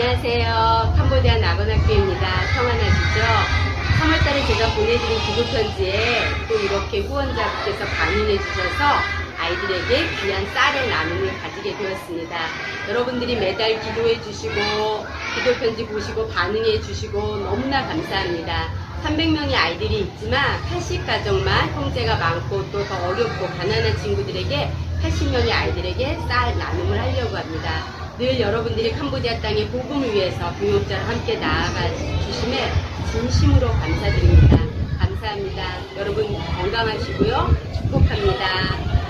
안녕하세요. 캄보디아 낙원학교입니다. 평안하시죠? 3월달에 제가 보내드린 기도 편지에 또 이렇게 후원자분께서 반응해 주셔서 아이들에게 귀한 쌀의 나눔을 가지게 되었습니다. 여러분들이 매달 기도해 주시고 기도 편지 보시고 반응해 주시고 너무나 감사합니다. 300명의 아이들이 있지만 80가정만 형제가 많고 또 더 어렵고 가난한 친구들에게 80명의 아이들에게 쌀 나눔을 하려고 합니다. 늘 여러분들이 캄보디아 땅의 복음을 위해서 동역자로 함께 나아가 주심에 진심으로 감사드립니다. 감사합니다. 여러분 건강하시고요. 축복합니다.